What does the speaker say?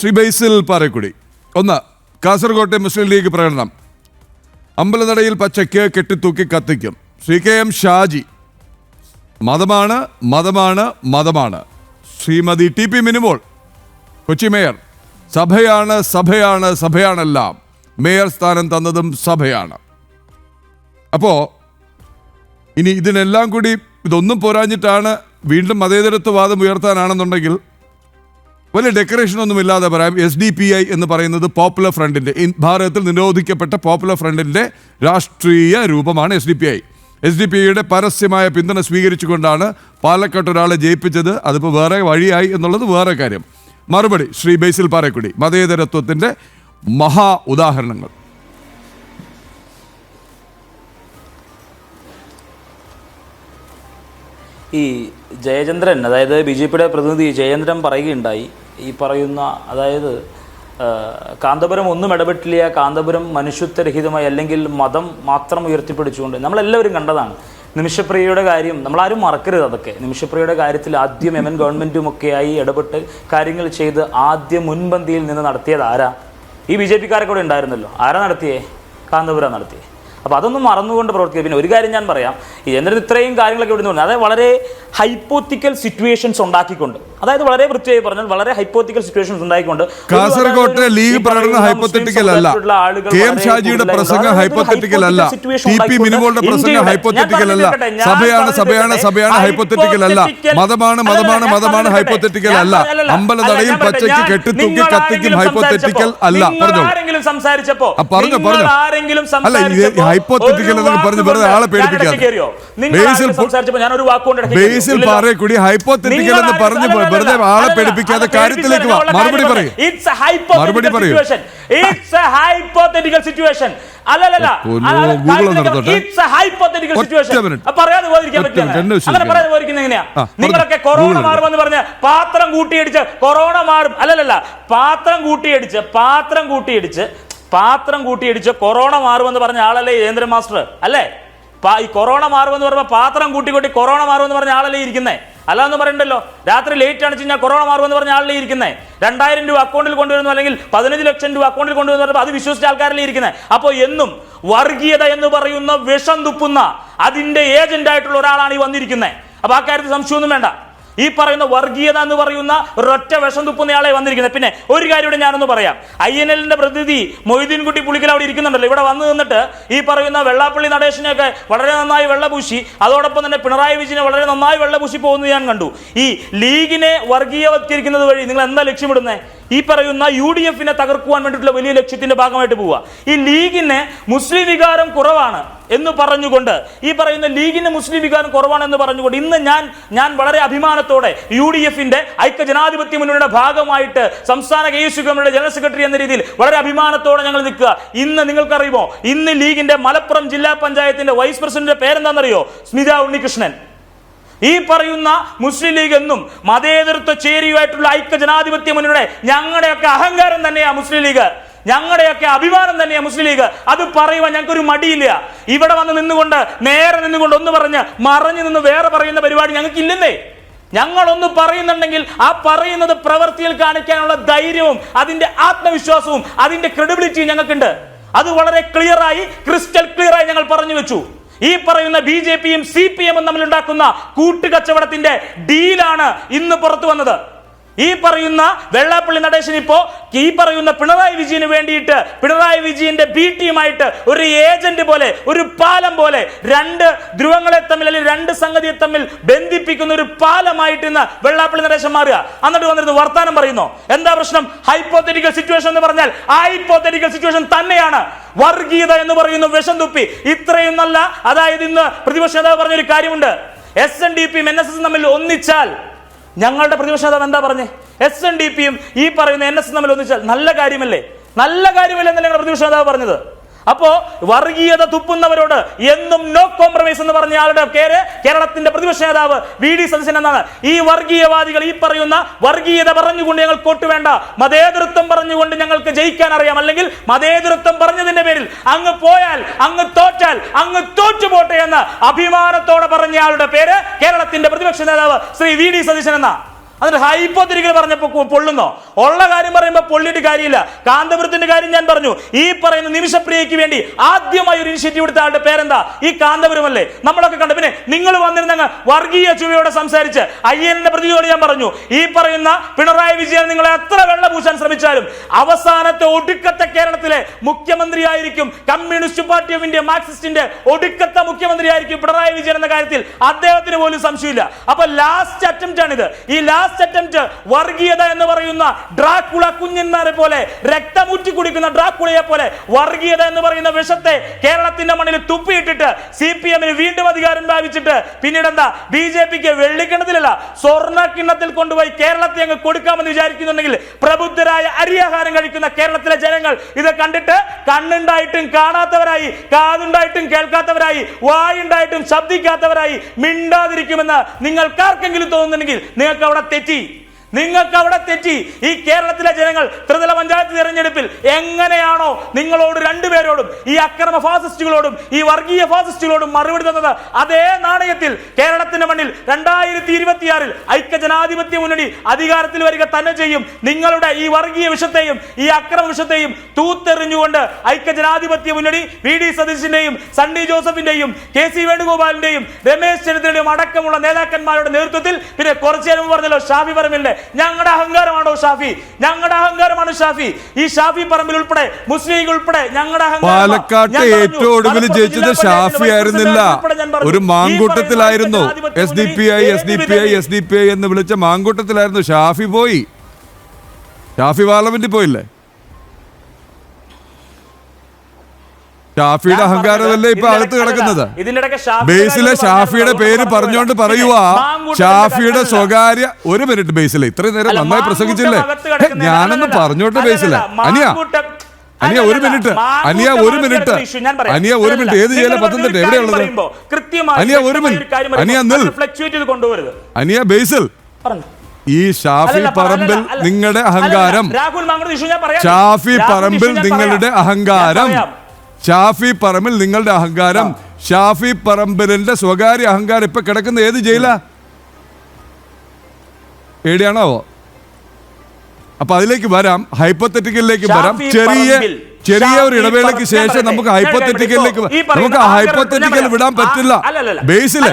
ശ്രീ ബൈസിൽ പാറക്കുടി. ഒന്ന് കാസർകോട്ടെ മുസ്ലിം ലീഗ് പ്രകടനം. അമ്പലനടയിൽ പച്ചയ്ക്ക് കെട്ടിത്തൂക്കി കത്തിക്കും. Shri K M Shaji. മതമാണ് മതമാണ് മതമാണ്. Shrimati T P Minimol. Kochi mayor. സഭയാണ് സഭയാണ് സഭയാണെല്ലാം. മേയർ സ്ഥാനം തന്നതും സഭയാണ്. അപ്പോ ഇനി ഇതിനെല്ലാം കൂടി ഇതൊന്നും പോരാഞ്ഞിട്ടാണ് വീണ്ടും മതേതരത്വവാദം ഉയർത്താനാണെന്നുണ്ടെങ്കിൽ വലിയ ഡെക്കറേഷൻ ഒന്നും ഇല്ലാതെ പറയാം. എസ് ഡി പി ഐ എന്ന് പറയുന്നത് പോപ്പുലർ ഫ്രണ്ടിന്റെ ഇൻ- ഭാരതത്തിൽ നിരോധിക്കപ്പെട്ട പോപ്പുലർ ഫ്രണ്ടിന്റെ രാഷ്ട്രീയ രൂപമാണ് S D P I S D P ഐയുടെ പരസ്യമായ പിന്തുണ സ്വീകരിച്ചുകൊണ്ടാണ് പാലക്കാട്ട് ഒരാളെ ജയിപ്പിച്ചത്. അതിപ്പോൾ വേറെ വഴിയായി എന്നുള്ളത് വേറെ കാര്യം. മറുപടി ശ്രീ ബേസിൽ പാറക്കുടി മതേതരത്വത്തിന്റെ മഹാ ഉദാഹരണങ്ങൾ. ഈ ജയചന്ദ്രൻ അതായത് ബി ജെ പിയുടെ പ്രതിനിധി ജയചന്ദ്രൻ പറയുകയുണ്ടായി. ഈ പറയുന്ന അതായത് കാന്തപുരം ഒന്നും ഇടപെട്ടില്ല കാന്തപുരം മനുഷ്യത്വരഹിതമായി അല്ലെങ്കിൽ മതം മാത്രം ഉയർത്തിപ്പിടിച്ചുകൊണ്ട്. നമ്മളെല്ലാവരും കണ്ടതാണ്. നിമിഷപ്രിയയുടെ കാര്യം നമ്മളാരും മറക്കരുത് അതൊക്കെ. നിമിഷപ്രിയയുടെ കാര്യത്തിൽ ആദ്യം എം എൻ ഗവൺമെന്റും ഒക്കെയായി ഇടപെട്ട് കാര്യങ്ങൾ ചെയ്ത് ആദ്യം മുൻപന്തിയിൽ നിന്ന് നടത്തിയത് ആരാ? ഈ ബി ജെ പിക്കാരെ കൂടെ ഉണ്ടായിരുന്നല്ലോ. ആരാ നടത്തിയേ? കാന്തപുരം നടത്തിയേ. അപ്പോൾ അതൊന്നും മറന്നുകൊണ്ട് പ്രവർത്തിക്കുക. പിന്നെ ഒരു കാര്യം ഞാൻ പറയാം. ഈ എന്നിട്ട് ഇത്രയും കാര്യങ്ങളൊക്കെ ഇവിടെ നിന്ന് അതായത് വളരെ ഹൈപ്പോത്തിക്കൽ സിറ്റുവേഷൻസ് ഉണ്ടാക്കിക്കൊണ്ട്. അതായത് വളരെ വൃത്തിയായി പറഞ്ഞാൽ വളരെ ഹൈപ്പോത്തിക്കൽ സിറ്റുവേഷൻസ് ഉണ്ടാക്കിക്കൊണ്ട്. കാസർകോട്ടെ ലീഗ് പ്രകടനം മുസ്ലിം അല്ല. സമുദായത്തിലുള്ള കെ എം ഷാജിയുടെ പ്രസംഗം അല്ല. ടി പി പ്രസംഗം അല്ല. സഭയാണ് സഭയാണ് സഭയാണ് അല്ല. മതമാണ് മതമാണ് മതമാണ് അല്ല. അല്ല, പച്ചയ്ക്ക് കെട്ടിത്തൂക്കി കത്തിക്കും ആരെങ്കിലും അല്ല. പറഞ്ഞോളൂ. ആരെങ്കിലും സംസാരിച്ചപ്പോ നിങ്ങൾ. ആരെങ്കിലും മറുപടി പറയും മറുപടി പറയൂ. situation. ഒറ്റ situation. minute. അത് പറയാതെ പോയിരിക്കാൻ പറ്റില്ല. അങ്ങനെ പറയാതെ പോയിരിക്കുന്നത് എങ്ങനെയാ? നിങ്ങളൊക്കെ കൊറോണ മാറുമെന്ന് പറഞ്ഞ് പാത്രം കൂട്ടിയടിച്ച് കൊറോണ മാറും. അല്ലല്ല പാത്രം കൂട്ടിയടിച്ച് പാത്രം കൂട്ടിയടിച്ച് പാത്രം കൂട്ടിയടിച്ച് കൊറോണ മാറുമെന്ന് പറഞ്ഞ ആളല്ലേ യേന്ദ്ര മാസ്റ്റർ അല്ലേ? ഈ കൊറോണ മാറുമെന്ന് പറയുമ്പോൾ പാത്രം കൂട്ടി കൂട്ടി കൊറോണ മാറുമെന്ന് പറഞ്ഞ ആളല്ലേ ഇരിക്കുന്നേ? അല്ലാന്ന് പറയണ്ടല്ലോ. രാത്രി ലേറ്റ് ആണ് ഞാൻ കൊറോണ മാറുമെന്ന് പറഞ്ഞ ആളിലേ ഇരിക്കുന്നത് രണ്ടായിരം രൂപ അക്കൗണ്ടിൽ കൊണ്ടുവരുന്നു അല്ലെങ്കിൽ പതിനഞ്ച് ലക്ഷം രൂപ അക്കൗണ്ടിൽ കൊണ്ടുവരുന്നു പറഞ്ഞപ്പോൾ അത് വിശ്വസിച്ച ആൾക്കാരിലേ ഇരിക്കുന്നത് അപ്പോൾ എന്നും വർഗീയത എന്ന് പറയുന്ന വിഷം തുപ്പുന്ന അതിന്റെ ഏജന്റ് ആയിട്ടുള്ള ഒരാളാണ് ഈ വന്നിരിക്കുന്നത് അപ്പോൾ ആ കാര്യത്തിൽ സംശയമൊന്നും വേണ്ട. ഈ പറയുന്ന വർഗീയത എന്ന് പറയുന്ന ഒരൊറ്റ വിഷം തുപ്പുന്നയാളെ വന്നിരിക്കുന്നത്. പിന്നെ ഒരു കാര്യം ഇവിടെ ഞാനൊന്ന് പറയാം. ഐ എൻ എല്ലിന്റെ പ്രതിനിധി മൊയ്തീൻകുട്ടി പുളിക്കൽ അവിടെ ഇരിക്കുന്നുണ്ടല്ലോ. ഇവിടെ വന്നു നിന്നിട്ട് ഈ പറയുന്ന വെള്ളാപ്പള്ളി നടേശനെയൊക്കെ വളരെ നന്നായി വെള്ളപൂശി അതോടൊപ്പം തന്നെ പിണറായി വിജയനെ വളരെ നന്നായി വെള്ളപൂശി പോകുന്നത് ഞാൻ കണ്ടു. ഈ ലീഗിനെ വർഗീയവത്കരിക്കുന്നത് വഴി നിങ്ങൾ എന്താ ലക്ഷ്യമിടുന്നത് ഈ പറയുന്ന യു ഡി എഫിനെ തകർക്കുവാൻ വേണ്ടിയിട്ടുള്ള വലിയ ലക്ഷ്യത്തിന്റെ ഭാഗമായിട്ട് പോവുക. ഈ ലീഗിന് മുസ്ലിം വികാരം കുറവാണ് എന്ന് പറഞ്ഞുകൊണ്ട് ഈ പറയുന്ന ലീഗിന് മുസ്ലിം വികാരം കുറവാണെന്ന് പറഞ്ഞുകൊണ്ട് ഇന്ന് ഞാൻ ഞാൻ വളരെ അഭിമാനത്തോടെ യു ഡി എഫിന്റെ ഐക്യ ജനാധിപത്യ മുന്നണിയുടെ ഭാഗമായിട്ട് സംസ്ഥാന കെ ജനറൽ സെക്രട്ടറി എന്ന രീതിയിൽ വളരെ അഭിമാനത്തോടെ ഞങ്ങൾ നിൽക്കുക. ഇന്ന് നിങ്ങൾക്കറിയുമോ? ഇന്ന് ലീഗിന്റെ മലപ്പുറം ജില്ലാ പഞ്ചായത്തിന്റെ വൈസ് പ്രസിഡന്റിന്റെ പേരെന്താണെന്നറിയോ? സ്മിത ഉണ്ണികൃഷ്ണൻ. ഈ പറയുന്ന മുസ്ലിം ലീഗ് എന്നും മതേതരത്വ ചേരിയുമായിട്ടുള്ള ഐക്യ ജനാധിപത്യ മുന്നണിയുടെ ഞങ്ങളുടെയൊക്കെ അഹങ്കാരം തന്നെയാ മുസ്ലിം ലീഗ്. ഞങ്ങളുടെയൊക്കെ അഭിമാനം തന്നെയാ മുസ്ലിം ലീഗ്. അത് പറയുവാൻ ഞങ്ങൾക്കൊരു മടിയില്ല. ഇവിടെ വന്ന് നിന്നുകൊണ്ട് നേരെ നിന്നുകൊണ്ട് ഒന്ന് പറഞ്ഞ് മറഞ്ഞു നിന്ന് വേറെ പറയുന്ന പരിപാടി ഞങ്ങൾക്ക് ഇല്ലെന്നേ ഞങ്ങളൊന്ന് പറയുന്നുണ്ടെങ്കിൽ ആ പറയുന്നത് പ്രവൃത്തിയിൽ കാണിക്കാനുള്ള ധൈര്യവും അതിന്റെ ആത്മവിശ്വാസവും അതിന്റെ ക്രെഡിബിലിറ്റിയും ഞങ്ങൾക്കുണ്ട്. അത് വളരെ ക്ലിയറായി ക്രിസ്റ്റൽ ക്ലിയറായി ഞങ്ങൾ പറഞ്ഞു വെച്ചു. ഈ പറയുന്ന ബി ജെ പിയും സി പി എമ്മും തമ്മിലുണ്ടാക്കുന്ന കൂട്ടുകച്ചവടത്തിന്റെ ഡീലാണ് ഇന്ന് പുറത്തു വന്നത്. ഈ പറയുന്ന വെള്ളാപ്പള്ളി നടേശൻ ഇപ്പോ ഈ പറയുന്ന പിണറായി വിജയന് വേണ്ടിയിട്ട് പിണറായി വിജയന്റെ ബി ടീമായിട്ട് ഒരു ഏജന്റ് പോലെ ഒരു പാലം പോലെ രണ്ട് ധ്രുവങ്ങളെ തമ്മിൽ അല്ലെങ്കിൽ രണ്ട് സംഗതിയെ തമ്മിൽ ബന്ധിപ്പിക്കുന്ന ഒരു പാലമായിട്ട് ഇന്ന് വെള്ളാപ്പള്ളി നടേശൻ മാറുക. എന്നിട്ട് വന്നിരുന്നു വർത്താനം പറയുന്നു. എന്താ പ്രശ്നം? ഹൈപ്പോത്തറ്റിക്കൽ സിറ്റുവേഷൻ എന്ന് പറഞ്ഞാൽ ആ ഹൈപ്പോത്തറ്റിക്കൽ സിറ്റുവേഷൻ തന്നെയാണ്. വർഗീയത എന്ന് പറയുന്ന വിഷം തുപ്പി. ഇത്രയും നല്ല അതായത് ഇന്ന് പ്രതിപക്ഷ നേതാവ് പറഞ്ഞൊരു കാര്യമുണ്ട്. എസ് എൻ ഡി പിയും എൻ എസ് എസും തമ്മിൽ ഒന്നിച്ചാൽ ഞങ്ങളുടെ പ്രതിപക്ഷ നേതാവ് എന്താ പറഞ്ഞേ? എസ് എൻ ഡി പിയും ഈ പറയുന്ന എൻ എസ് തമ്മിൽ ഒന്നിച്ചാൽ നല്ല കാര്യമല്ലേ? നല്ല കാര്യമല്ലേ എന്നല്ലേ ഞങ്ങളുടെ പ്രതിപക്ഷ നേതാവ് പറഞ്ഞത്? അപ്പോ വർഗീയത തുപ്പുന്നവരോട് എന്നും നോ കോംപ്രമൈസ് എന്ന് പറഞ്ഞ ആളുടെ പേര് കേരളത്തിന്റെ പ്രതിപക്ഷ നേതാവ് വി ഡി സതീശൻ എന്നാണ്. ഈ വർഗീയവാദികൾ ഈ പറയുന്ന വർഗീയത പറഞ്ഞുകൊണ്ട് ഞങ്ങൾ കോട്ട് വേണ്ട മതേതൃത്വം പറഞ്ഞുകൊണ്ട് ഞങ്ങൾക്ക് ജയിക്കാൻ അറിയാം. അല്ലെങ്കിൽ മതേതൃത്വം പറഞ്ഞതിന്റെ പേരിൽ അങ്ങ് പോയാൽ അങ്ങ് തോറ്റാൽ അങ്ങ് തോറ്റുപോട്ടെ എന്ന് അഭിമാനത്തോടെ പറഞ്ഞ ആളുടെ പേര് കേരളത്തിന്റെ പ്രതിപക്ഷ നേതാവ് ശ്രീ വി ഡി സതീശൻ എന്ന അതിന് ഹൈപ്പോത്തിരിക്കൽ പറഞ്ഞപ്പോ പൊള്ളുന്നോ? ഉള്ള കാര്യം പറയുമ്പോൾ പൊള്ളിയിട്ട് കാര്യമില്ല. കാന്തപുരത്തിന്റെ കാര്യം ഞാൻ പറഞ്ഞു. ഈ പറയുന്ന നിമിഷപ്രിയയ്ക്ക് വേണ്ടി ആദ്യമായി ഒരു ഇനിഷ്യേറ്റീവ് എടുത്ത ആളുടെ പേരെന്താ? ഈ കാന്തപുരമല്ലേ? നമ്മളൊക്കെ കണ്ടു. പിന്നെ നിങ്ങൾ വന്നിരുന്ന വർഗീയ ചുവയോടെ സംസാരിച്ച് അയ്യനെ പ്രതിയോട് ഞാൻ പറഞ്ഞു. ഈ പറയുന്ന പിണറായി വിജയൻ നിങ്ങളെ എത്ര വെള്ള പൂശാൻ ശ്രമിച്ചാലും അവസാനത്തെ ഒടുക്കത്തെ കേരളത്തിലെ മുഖ്യമന്ത്രിയായിരിക്കും കമ്മ്യൂണിസ്റ്റ് പാർട്ടി ഓഫ് ഇന്ത്യ മാർക്സിസ്റ്റിന്റെ ഒടുക്കത്തെ മുഖ്യമന്ത്രിയായിരിക്കും പിണറായി വിജയൻ എന്ന കാര്യത്തിൽ അദ്ദേഹത്തിന് പോലും സംശയമില്ല. അപ്പൊ ലാസ്റ്റ് അറ്റംപ്റ്റ് ഇത് ഈ ലാസ്റ്റ് അറ്റംപ്റ്റ് വർഗീയത എന്ന് പറയുന്ന ഡ്രാക്കുള കുഞ്ഞന്മാരെ പോലെ രക്തമുറ്റി കുടിക്കുന്ന ഡ്രാക്കുളയെ പോലെ വർഗീയത എന്ന് പറയുന്ന വിഷത്തെ കേരളത്തിന്റെ മണ്ണിൽ തുപ്പിയിട്ടിട്ട് സി പി എമ്മിന് വീണ്ടും അധികാരം പ്രാപിച്ചിട്ട് പിന്നീട് എന്താ ബി ജെ പിക്ക് വെള്ളിക്കിണത്തിലല്ല സ്വർണ കിണ്ണത്തിൽ കൊണ്ടുപോയി കേരളത്തെ അങ്ങ് കൊടുക്കാമെന്ന് വിചാരിക്കുന്നുണ്ടെങ്കിൽ പ്രബുദ്ധരായ അരിയാഹാരം കഴിക്കുന്ന കേരളത്തിലെ ജനങ്ങൾ ഇത് കണ്ടിട്ട് കണ്ണുണ്ടായിട്ടും കാണാത്തവരായി കാതുണ്ടായിട്ടും കേൾക്കാത്തവരായി വായുണ്ടായിട്ടും ശബ്ദിക്കാത്തവരായി മിണ്ടാതിരിക്കുമെന്ന് നിങ്ങൾക്കാർക്കെങ്കിലും തോന്നുന്നുണ്ടെങ്കിൽ നിങ്ങൾക്ക് അവിടെ തെറ്റി നിങ്ങൾക്ക് അവിടെ തെറ്റി ഈ കേരളത്തിലെ ജനങ്ങൾ ത്രിതല പഞ്ചായത്ത് തിരഞ്ഞെടുപ്പിൽ എങ്ങനെയാണോ നിങ്ങളോട് രണ്ടുപേരോടും ഈ അക്രമ ഫാസിസ്റ്റുകളോടും ഈ വർഗീയ ഫാസിസ്റ്റുകളോടും മറുപടി തന്നത്? അതേ നാണയത്തിൽ കേരളത്തിന്റെ മണ്ണിൽ രണ്ടായിരത്തി ഇരുപത്തിയാറിൽ ഐക്യജനാധിപത്യ മുന്നണി അധികാരത്തിൽ വരിക തന്നെ ചെയ്യും. നിങ്ങളുടെ ഈ വർഗീയ വിഷത്തെയും ഈ അക്രമ വിഷത്തെയും തൂത്തെറിഞ്ഞുകൊണ്ട് ഐക്യജനാധിപത്യ മുന്നണി വി ഡി സതീശിന്റെയും സണ്ണി ജോസഫിന്റെയും കെ സി വേണുഗോപാലിന്റെയും രമേശ് ചെന്നിത്തലയുടെയും അടക്കമുള്ള നേതാക്കന്മാരുടെ നേതൃത്വത്തിൽ പിന്നെ കുറച്ചു നേരം പറഞ്ഞല്ലോ ഷാഫി പറമ്പിലിന്റെ ഞങ്ങളുടെ അഹങ്കാരമാണോ ഷാഫി? ഞങ്ങളുടെ അഹങ്കാരമാണ് ഷാഫി. ഈ ഷാഫി പറമ്പിൽ ഉൾപ്പെടെ മുസ്ലിം ഉൾപ്പെടെ ഞങ്ങളുടെ. പാലക്കാട്ട് ഏറ്റവും ഒടുവിൽ ജയിച്ചത് ഷാഫി ആയിരുന്നില്ല. ഒരു മാങ്കൂട്ടത്തിലായിരുന്നു. S D P I S D P I S D P I എന്ന് വിളിച്ച മാങ്കൂട്ടത്തിലായിരുന്നു ഷാഫി പോയി. ഷാഫി പാർലമെന്റിൽ പോയില്ലേ? ഷാഫിയുടെ അഹങ്കാരമല്ലേ ഇപ്പൊ അകത്ത് കിടക്കുന്നത്? ബേസിലെ ഷാഫിയുടെ പേര് പറഞ്ഞുകൊണ്ട് മാങ്കൂട്ടത്തിന്റെ ഷാഫിയുടെ സ്വകാര്യ ഒരു മിനിറ്റ് ബേസിലെ ഇത്രയും നേരം നന്നായി പ്രസംഗിച്ചില്ലേ? ഞാനൊന്ന്. പറഞ്ഞോട്ടെ ബേസിലെ. അനിയ അനിയ ഒരു മിനിറ്റ്. അനിയ ഒരു മിനിറ്റ്. അനിയ ഒരു മിനിറ്റ്. ഏത് പറഞ്ഞ പത്തനംതിട്ട? എവിടെയുള്ളത് അനിയ ഒരു മിനിറ്റ്. അനിയ നിൽ. അനിയ ബേസിൽ. ഈ ഷാഫി പറമ്പിൽ നിങ്ങളുടെ അഹങ്കാരം. ഷാഫി പറമ്പിൽ നിങ്ങളുടെ അഹങ്കാരം. ഷാഫി പറമ്പിൽ നിങ്ങളുടെ അഹങ്കാരം. ഷാഫി പറമ്പിലിന്റെ സ്വകാര്യ അഹങ്കാരം ഇപ്പൊ കിടക്കുന്ന ഏത് ജയിലാ? ഏടിയാണോ? അപ്പൊ അതിലേക്ക് വരാം ഹൈപ്പത്തറ്റിക്കലിലേക്ക് വരാം. ചെറിയ ചെറിയ ഒരു ഇടവേളയ്ക്ക് ശേഷം നമുക്ക് ഹൈപ്പത്തറ്റിക്കലിലേക്ക് നമുക്ക് ഹൈപ്പത്തറ്റിക്കൽ വിടാൻ പറ്റില്ല. ബേസിൽ.